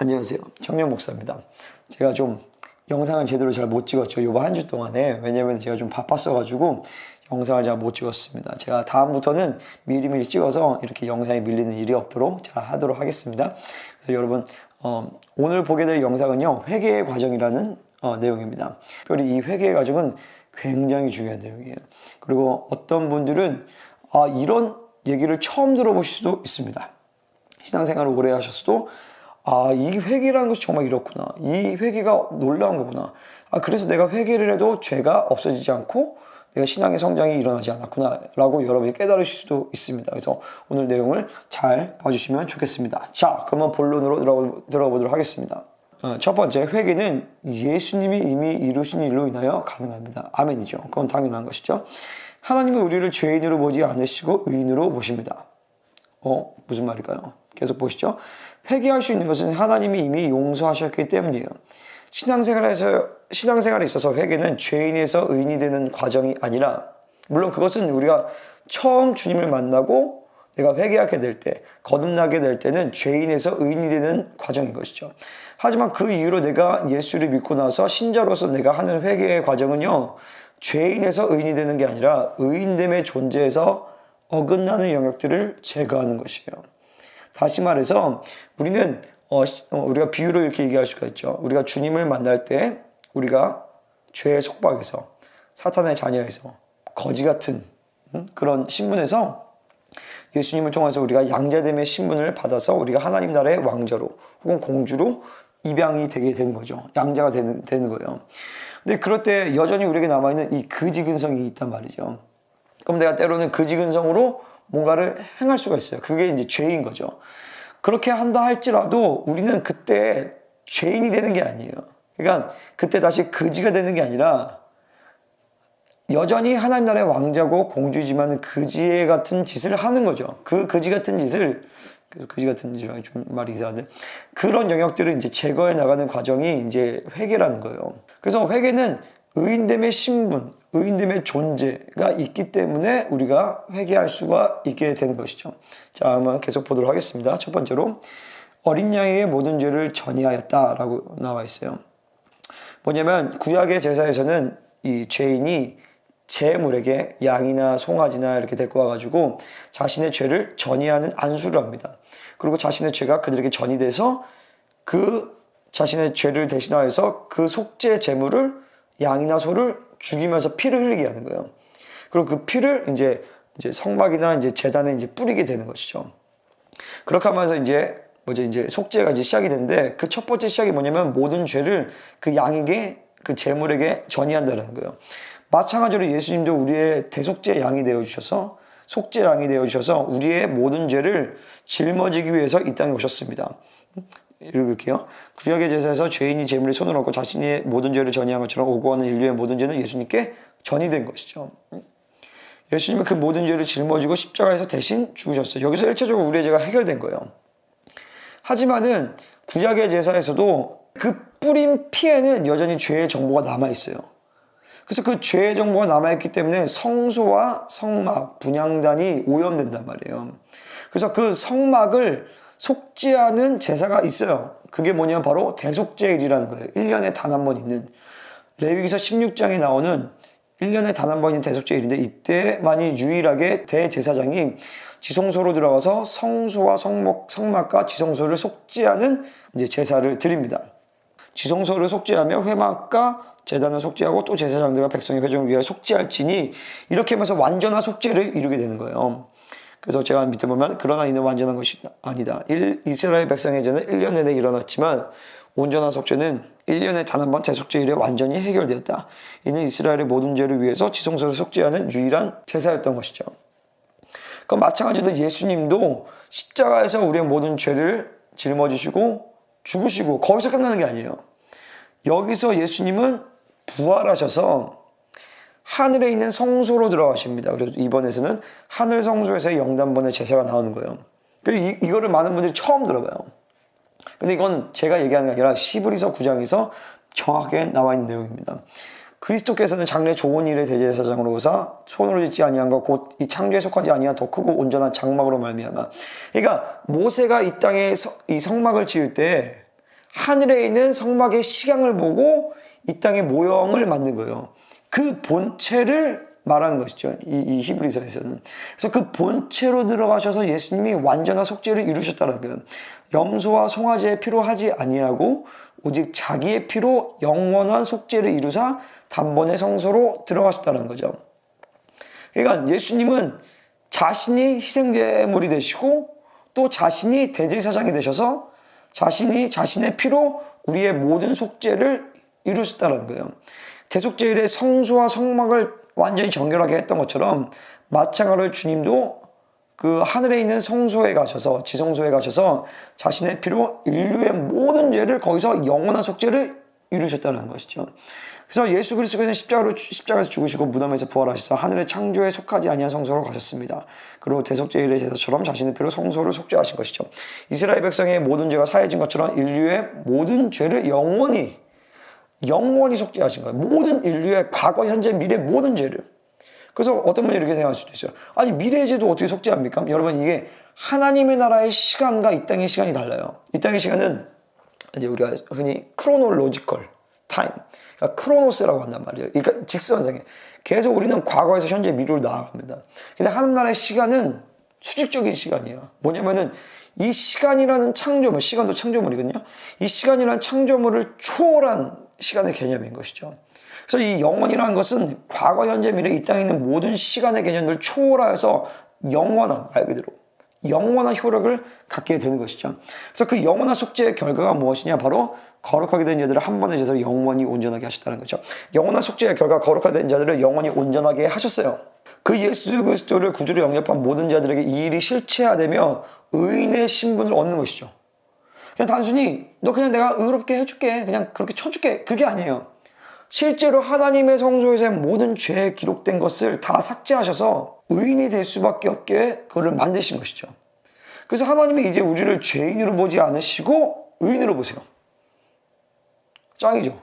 안녕하세요. 청년 목사입니다. 제가 좀 영상을 제대로 잘 못 찍었죠. 요번 한 주 동안에. 왜냐면 제가 좀 바빴어가지고 영상을 잘 못 찍었습니다. 제가 다음부터는 미리미리 찍어서 이렇게 영상이 밀리는 일이 없도록 잘 하도록 하겠습니다. 그래서 여러분, 어, 오늘 보게 될 영상은요, 회개의 과정이라는 어, 내용입니다. 특별히 이 회개의 과정은 굉장히 중요한 내용이에요. 그리고 어떤 분들은 아, 이런 얘기를 처음 들어보실 수도 있습니다. 신앙생활을 오래 하셨어도 아, 이 회개라는 것이 정말 이렇구나. 이 회개가 놀라운 거구나. 아, 그래서 내가 회개를 해도 죄가 없어지지 않고 내가 신앙의 성장이 일어나지 않았구나. 라고 여러분이 깨달으실 수도 있습니다. 그래서 오늘 내용을 잘 봐주시면 좋겠습니다. 자, 그러면 본론으로 들어가, 들어보도록 하겠습니다. 어, 첫 번째, 회개는 예수님이 이미 이루신 일로 인하여 가능합니다. 아멘이죠. 그건 당연한 것이죠. 하나님은 우리를 죄인으로 보지 않으시고 의인으로 보십니다. 어, 무슨 말일까요? 계속 보시죠. 회개할 수 있는 것은 하나님이 이미 용서하셨기 때문이에요. 신앙생활에서, 신앙생활에 있어서 회개는 죄인에서 의인이 되는 과정이 아니라, 물론 그것은 우리가 처음 주님을 만나고 내가 회개하게 될 때, 거듭나게 될 때는 죄인에서 의인이 되는 과정인 것이죠. 하지만 그 이후로 내가 예수를 믿고 나서 신자로서 내가 하는 회개의 과정은요, 죄인에서 의인이 되는 게 아니라 의인됨의 존재에서 어긋나는 영역들을 제거하는 것이에요. 다시 말해서 우리는 어, 어, 우리가 비유로 이렇게 얘기할 수가 있죠. 우리가 주님을 만날 때 우리가 죄의 속박에서 사탄의 자녀에서 거지 같은 음? 그런 신분에서 예수님을 통해서 우리가 양자됨의 신분을 받아서 우리가 하나님 나라의 왕자로 혹은 공주로 입양이 되게 되는 거죠. 양자가 되는, 되는 거예요. 근데 그럴 때 여전히 우리에게 남아있는 이 그지근성이 있단 말이죠. 그럼 내가 때로는 그지근성으로 뭔가를 행할 수가 있어요. 그게 이제 죄인 거죠. 그렇게 한다 할지라도 우리는 그때 죄인이 되는 게 아니에요. 그러니까 그때 다시 그지가 되는 게 아니라 여전히 하나님 나라의 왕자고 공주지만 그지 같은 짓을 하는 거죠. 그 그지 같은 짓을 그 그지 같은 짓이 좀 말이 이상한데 그런 영역들을 이제 제거해 나가는 과정이 이제 회개라는 거예요. 그래서 회개는 의인됨의 신분, 의인됨의 존재가 있기 때문에 우리가 회개할 수가 있게 되는 것이죠. 자, 한번 계속 보도록 하겠습니다. 첫 번째로 어린 양에게 모든 죄를 전이하였다라고 나와 있어요. 뭐냐면 구약의 제사에서는 이 죄인이 제물에게 양이나 송아지나 이렇게 데리고 와가지고 자신의 죄를 전이하는 안수를 합니다. 그리고 자신의 죄가 그들에게 전이 돼서 그 자신의 죄를 대신하여서 그 속죄 제물을 양이나 소를 죽이면서 피를 흘리게 하는 거예요. 그리고 그 피를 이제 이제 성막이나 이제 재단에 이제 뿌리게 되는 것이죠. 그렇게 하면서 이제 뭐죠 이제 속죄가 이제 시작이 되는데 그 첫 번째 시작이 뭐냐면 모든 죄를 그 양에게 그 제물에게 전이한다는 거예요. 마찬가지로 예수님도 우리의 대속죄 양이 되어 주셔서 속죄 양이 되어 주셔서 우리의 모든 죄를 짊어지기 위해서 이 땅에 오셨습니다. 읽을게요. 구약의 제사에서 죄인이 제물에 손을 얹고 자신의 모든 죄를 전이한 것처럼 오고 가는 인류의 모든 죄는 예수님께 전이된 것이죠. 예수님은 그 모든 죄를 짊어지고 십자가에서 대신 죽으셨어요. 여기서 일차적으로 우리의 죄가 해결된 거예요. 하지만은 구약의 제사에서도 그 뿌린 피에는 여전히 죄의 정보가 남아 있어요. 그래서 그 죄의 정보가 남아 있기 때문에 성소와 성막, 분양단이 오염된단 말이에요. 그래서 그 성막을 속죄하는 제사가 있어요. 그게 뭐냐면 바로 대속죄일이라는 거예요. 1년에 단 한 번 있는. 레위기서 16장에 나오는 1년에 단 한 번 있는 대속죄일인데 이때만이 유일하게 대제사장이 지성소로 들어가서 성소와 성목, 성막과 지성소를 속죄하는 이제 제사를 드립니다. 지성소를 속죄하며 회막과 재단을 속죄하고 또 제사장들과 백성의 회중을 위하여 속죄할지니 이렇게 하면서 완전한 속죄를 이루게 되는 거예요. 그래서 제가 밑에 보면 그러나 이는 완전한 것이 아니다. 일, 이스라엘 백성의 죄는 1년 내내 일어났지만 온전한 속죄는 1년에 단 한번 재속죄일에 완전히 해결되었다. 이는 이스라엘의 모든 죄를 위해서 지성소를 속죄하는 유일한 제사였던 것이죠. 그 마찬가지로 예수님도 십자가에서 우리의 모든 죄를 짊어지시고 죽으시고 거기서 끝나는 게 아니에요. 여기서 예수님은 부활하셔서 하늘에 있는 성소로 들어가십니다. 그래서 이번에서는 하늘 성소에서 영단번의 제사가 나오는 거예요. 이, 이거를 많은 분들이 처음 들어봐요. 근데 이건 제가 얘기하는 게 아니라 시브리서 9장에서 정확하게 나와 있는 내용입니다. 그리스도께서는 장래 좋은 일의 대제사장으로서 손으로 짓지 아니한 것 곧 이 창조에 속하지 아니한 더 크고 온전한 장막으로 말미암아. 그러니까 모세가 이 땅에 이 성막을 지을 때 하늘에 있는 성막의 시강을 보고 이 땅의 모형을 만든 거예요. 그 본체를 말하는 것이죠. 이, 이 히브리서에서는. 그래서 그 본체로 들어가셔서 예수님이 완전한 속죄를 이루셨다는 거예요. 염소와 송아지의 피로 하지 아니하고 오직 자기의 피로 영원한 속죄를 이루사 단번에 성소로 들어가셨다는 거죠. 그러니까 예수님은 자신이 희생제물이 되시고 또 자신이 대제사장이 되셔서 자신이 자신의 피로 우리의 모든 속죄를 이루셨다는 거예요. 대속제일의 성소와 성막을 완전히 정결하게 했던 것처럼 마찬가지로 주님도 그 하늘에 있는 성소에 가셔서 지성소에 가셔서 자신의 피로 인류의 모든 죄를 거기서 영원한 속죄를 이루셨다는 것이죠. 그래서 예수 그리스도께서 십자가로 십자가에서 죽으시고 무덤에서 부활하셔서 하늘의 창조에 속하지 아니한 성소로 가셨습니다. 그리고 대속죄일의 제사처럼 자신의 피로 성소를 속죄하신 것이죠. 이스라엘 백성의 모든 죄가 사해진 것처럼 인류의 모든 죄를 영원히 영원히 속죄하신 거예요. 모든 인류의 과거, 현재, 미래 모든 죄를. 그래서 어떤 분이 이렇게 생각할 수도 있어요. 아니 미래의 죄도 어떻게 속죄합니까? 여러분 이게 하나님의 나라의 시간과 이 땅의 시간이 달라요. 이 땅의 시간은 이제 우리가 흔히 크로노로지컬 타임, 그러니까 크로노스라고 한단 말이에요. 그러니까 직선상에 계속 우리는 과거에서 현재 미래로 나아갑니다. 근데 하나님 나라의 시간은 수직적인 시간이에요. 뭐냐면은 이 시간이라는 창조물, 시간도 창조물이거든요. 이 시간이라는 창조물을 초월한 시간의 개념인 것이죠. 그래서 이 영원이라는 것은 과거, 현재, 미래 이 땅에 있는 모든 시간의 개념들을 초월하여서 영원한 말 그대로 영원한 효력을 갖게 되는 것이죠. 그래서 그 영원한 속죄의 결과가 무엇이냐? 바로 거룩하게 된 자들을 한 번에 제서 영원히 온전하게 하셨다는 거죠. 영원한 속죄의 결과 거룩하게 된 자들을 영원히 온전하게 하셨어요. 그 예수 그리스도를 구주로 영접한 모든 자들에게 이 일이 실체화되며 의인의 신분을 얻는 것이죠. 그냥 단순히 너 그냥 내가 의롭게 해줄게 그냥 그렇게 쳐줄게 그게 아니에요. 실제로 하나님의 성소에서 모든 죄에 기록된 것을 다 삭제하셔서 의인이 될 수밖에 없게 그거를 만드신 것이죠. 그래서 하나님이 이제 우리를 죄인으로 보지 않으시고 의인으로 보세요. 짱이죠.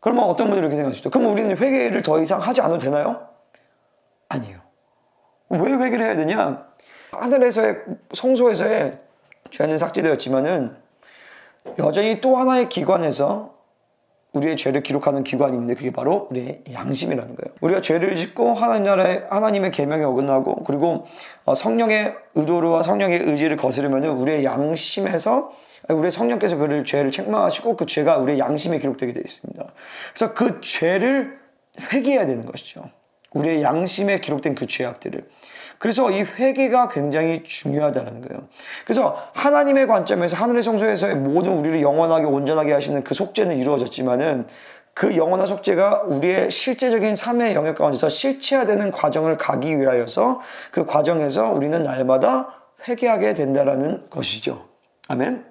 그러면 어떤 분들이 이렇게 있죠. 그럼 우리는 회개를 더 이상 하지 않아도 되나요? 아니에요. 왜 회개를 해야 되냐? 하늘에서의 성소에서의 죄는 삭제되었지만은 여전히 또 하나의 기관에서 우리의 죄를 기록하는 기관이 있는데 그게 바로 우리의 양심이라는 거예요. 우리가 죄를 짓고 하나님 나라의 하나님의 계명에 어긋나고 그리고 어, 성령의 의도와 성령의 의지를 거스르면 우리의 양심에서 우리의 성령께서 그를 죄를 책망하시고 그 죄가 우리의 양심에 기록되게 되어 있습니다. 그래서 그 죄를 회개해야 되는 것이죠. 우리의 양심에 기록된 그 죄악들을. 그래서 이 회개가 굉장히 중요하다는 거예요. 그래서 하나님의 관점에서 하늘의 성소에서의 모든 우리를 영원하게 온전하게 하시는 그 속죄는 이루어졌지만은 그 영원한 속죄가 우리의 실제적인 삶의 영역 가운데서 실체화되는 과정을 가기 위하여서 그 과정에서 우리는 날마다 회개하게 된다라는 것이죠. 아멘.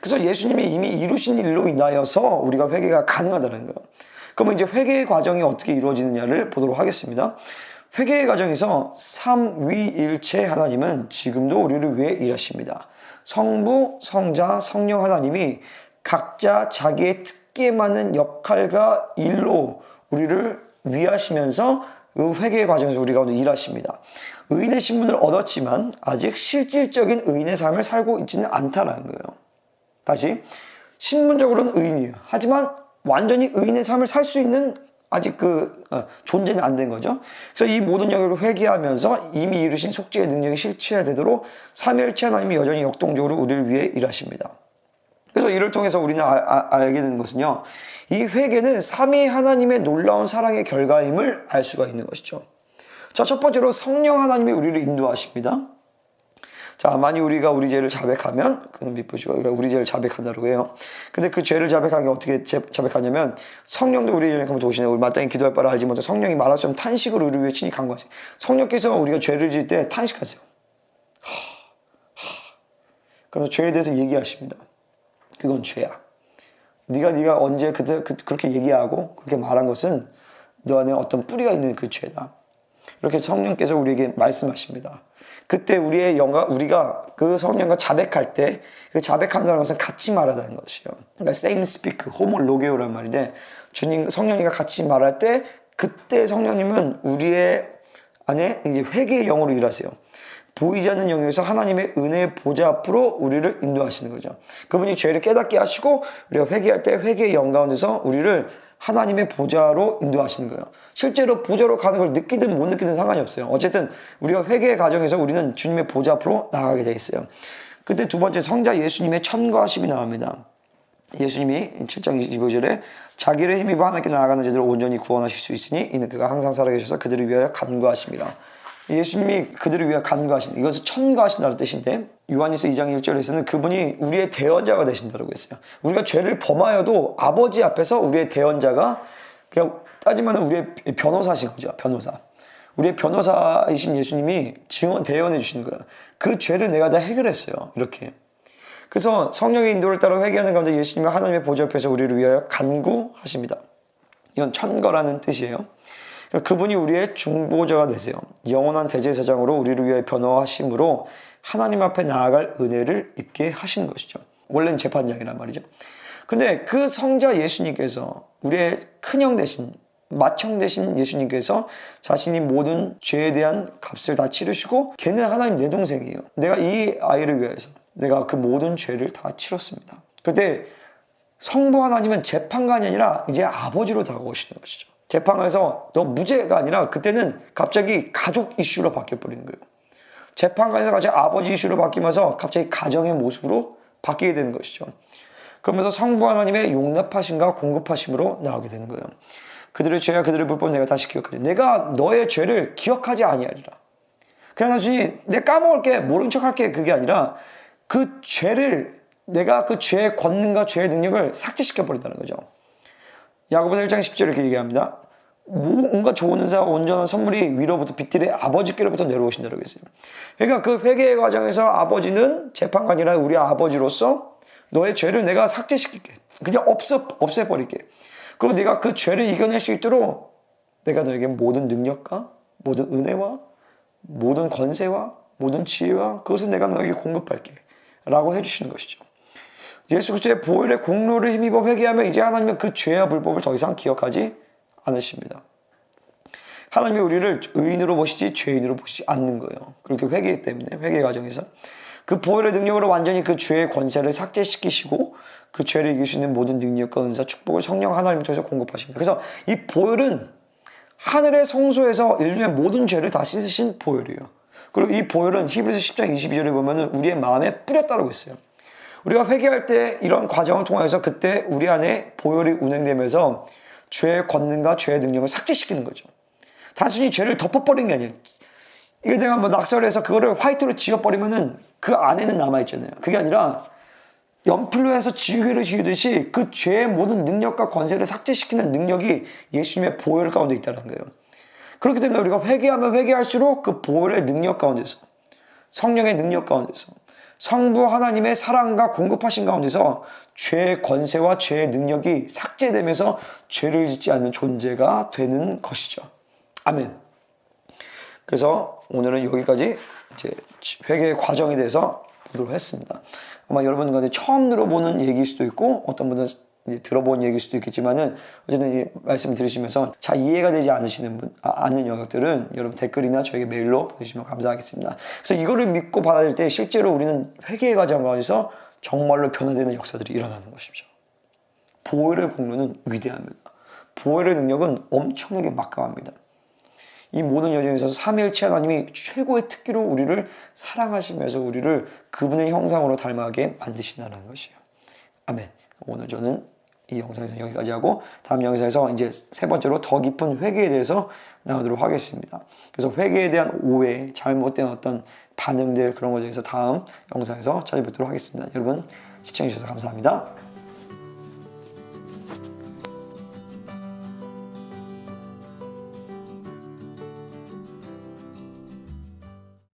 그래서 예수님이 이미 이루신 일로 인하여서 우리가 회개가 가능하다는 거예요. 그러면 이제 회개의 과정이 어떻게 이루어지느냐를 보도록 하겠습니다. 회개의 과정에서 삼위일체 하나님은 지금도 우리를 위해 일하십니다. 성부, 성자, 성령 하나님이 각자 자기의 특기에 맞는 역할과 일로 우리를 위하시면서 그 회개의 과정에서 우리 가운데 일하십니다. 의인의 신분을 얻었지만 아직 실질적인 의인의 삶을 살고 있지는 않다라는 거예요. 다시 신분적으로는 의인이에요. 하지만 완전히 의인의 삶을 살 수 있는 아직 그 어, 존재는 안 된 거죠. 그래서 이 모든 영역을 회개하면서 이미 이루신 속죄의 능력이 실체되도록 삼일체 하나님이 여전히 역동적으로 우리를 위해 일하십니다. 그래서 이를 통해서 우리는 아, 아, 알게 되는 것은요. 이 회개는 삼위 하나님의 놀라운 사랑의 결과임을 알 수가 있는 것이죠. 자, 첫 번째로 성령 하나님이 우리를 인도하십니다. 자, 만약 우리가 우리 죄를 자백하면 그는 미쁘시고 우리 죄를 자백한다고 해요. 근데 그 죄를 자백하는 게 어떻게 자백하냐면 성령도 우리 죄를 오시네. 우리 마땅히 기도할 바를 알지 못해 성령이 말할 수 없는 탄식으로 우리 위해 친히 간 거지. 성령께서 우리가 죄를 지을 때 탄식하세요. 하, 하. 그래서 죄에 대해서 얘기하십니다. 그건 죄야. 네가 네가 언제 그때 그, 그렇게 얘기하고 그렇게 말한 것은 너 안에 어떤 뿌리가 있는 그 죄다. 이렇게 성령께서 우리에게 말씀하십니다. 그때 우리의 영가 우리가 그 성령과 자백할 때 그 자백한다는 것은 같이 말하다는 것이요. 그러니까 same speak, 호모로게오란 말인데 주님 성령님과 같이 말할 때 그때 성령님은 우리의 안에 이제 회개의 영으로 일하세요. 보이지 않는 영역에서 하나님의 은혜의 보좌 앞으로 우리를 인도하시는 거죠. 그분이 죄를 깨닫게 하시고 우리가 회개할 때 회개의 영 가운데서 우리를 하나님의 보좌로 인도하시는 거예요. 실제로 보좌로 가는 걸 느끼든 못 느끼든 상관이 없어요. 어쨌든 우리가 회개의 과정에서 우리는 주님의 보좌 앞으로 나가게 돼 있어요. 그때 두 번째 성자 예수님의 천과심이 나옵니다. 예수님이 7장 25절에 자기를 힘입어 하나님께 나아가는 자들을 온전히 구원하실 수 있으니 이는 그가 항상 살아계셔서 그들을 위하여 간구하심이라. 예수님이 그들을 위하여 간구하신 이것은 천가하신다는 뜻인데 요한일서 2장 1절에서는 그분이 우리의 대언자가 되신다고 했어요. 우리가 죄를 범하여도 아버지 앞에서 우리의 대언자가 그냥 따지면 우리의 변호사신 거죠. 변호사. 우리의 변호사이신 예수님이 증언 대언해 주시는 거예요. 그 죄를 내가 다 해결했어요. 이렇게. 그래서 성령의 인도를 따라 회개하는 가운데 예수님이 하나님의 보좌 앞에서 우리를 위하여 간구하십니다. 이건 천거라는 뜻이에요. 그분이 우리의 중보자가 되세요. 영원한 대제사장으로 우리를 위하여 변호하심으로 하나님 앞에 나아갈 은혜를 입게 하시는 것이죠. 원래는 재판장이란 말이죠. 근데 그 성자 예수님께서 우리의 큰형 대신 맏형 대신 예수님께서 자신이 모든 죄에 대한 값을 다 치르시고 걔는 하나님 내 동생이에요. 내가 이 아이를 위해서 내가 그 모든 죄를 다 치렀습니다. 그때 성부 하나님은 재판관이 아니라 이제 아버지로 다가오시는 것이죠. 재판관에서 너 무죄가 아니라 그때는 갑자기 가족 이슈로 바뀌어버리는 거예요. 재판관에서 갑자기 아버지 이슈로 바뀌면서 갑자기 가정의 모습으로 바뀌게 되는 것이죠. 그러면서 성부 하나님의 용납하심과 공급하심으로 나오게 되는 거예요. 그들의 죄와 그들의 불법 내가 다시 기억하리. 내가 너의 죄를 기억하지 아니하리라. 그냥 단순히 내 까먹을게 모른 척할게 그게 아니라 그 죄를 내가 그 죄의 권능과 죄의 능력을 삭제시켜 버린다는 거죠. 야고보서 1장 10절 이렇게 얘기합니다. 뭔가 좋은 은사와 온전한 선물이 위로부터 빛들의 아버지께로부터 내려오신다고 했어요. 그러니까 그 회개의 과정에서 아버지는 재판관이라 우리 아버지로서 너의 죄를 내가 삭제시킬게. 그냥 없어, 없애버릴게. 그리고 네가 그 죄를 이겨낼 수 있도록 내가 너에게 모든 능력과 모든 은혜와 모든 권세와 모든 지혜와 그것을 내가 너에게 공급할게. 라고 해주시는 것이죠. 예수 그리스도의 보혈의 공로를 힘입어 회개하면 이제 하나님은 그 죄와 불법을 더 이상 기억하지 않으십니다. 하나님이 우리를 의인으로 보시지 죄인으로 보시지 않는 거예요. 그렇게 회개 때문에 회개 과정에서 그 보혈의 능력으로 완전히 그 죄의 권세를 삭제시키시고 그 죄를 이길 수 있는 모든 능력과 은사, 축복을 성령 하나님 통해서 공급하십니다. 그래서 이 보혈은 하늘의 성소에서 인류의 모든 죄를 다 씻으신 보혈이에요. 그리고 이 보혈은 히브리서 10장 22절에 보면은 우리의 마음에 뿌렸다고 했어요. 우리가 회개할 때 이런 과정을 통해서 그때 우리 안에 보혈이 운행되면서 죄의 권능과 죄의 능력을 삭제시키는 거죠. 단순히 죄를 덮어버리는 게 아니에요. 이게 내가 뭐 낙설해서 그거를 화이트로 지워버리면은 그 안에는 남아있잖아요. 그게 아니라 연필로 해서 지우개를 지우듯이 그 죄의 모든 능력과 권세를 삭제시키는 능력이 예수님의 보혈 가운데 있다는 거예요. 그렇기 때문에 우리가 회개하면 회개할수록 그 보혈의 능력 가운데서 성령의 능력 가운데서 성부 하나님의 사랑과 공급하신 가운데서 죄의 권세와 죄의 능력이 삭제되면서 죄를 짓지 않는 존재가 되는 것이죠. 아멘. 그래서 오늘은 여기까지 이제 회개의 과정에 대해서 보도록 했습니다. 아마 여러분 가운데 처음 들어보는 얘기일 수도 있고 어떤 분은 들어본 얘기일 수도 있겠지만은 어쨌든 이 말씀 들으시면서 잘 이해가 되지 않으시는 분, 아, 않는 영역들은 여러분 댓글이나 저에게 메일로 보내주시면 감사하겠습니다. 그래서 이거를 믿고 받아들일 때 실제로 우리는 회개의 과정 가운데서 정말로 변화되는 역사들이 일어나는 것이죠. 보혈의 공로는 위대합니다. 보혈의 능력은 엄청나게 막강합니다. 이 모든 여정에서 삼일체 하나님이 최고의 특기로 우리를 사랑하시면서 우리를 그분의 형상으로 닮아가게 만드신다는 것이에요. 아멘. 오늘 저는 이 영상에서 여기까지 하고 다음 영상에서 이제 세 번째로 더 깊은 회개에 대해서 나오도록 하겠습니다. 그래서 회개에 대한 오해, 잘못된 어떤 반응들 그런 것에 대해서 다음 영상에서 찾아뵙도록 하겠습니다. 여러분 시청해주셔서 감사합니다.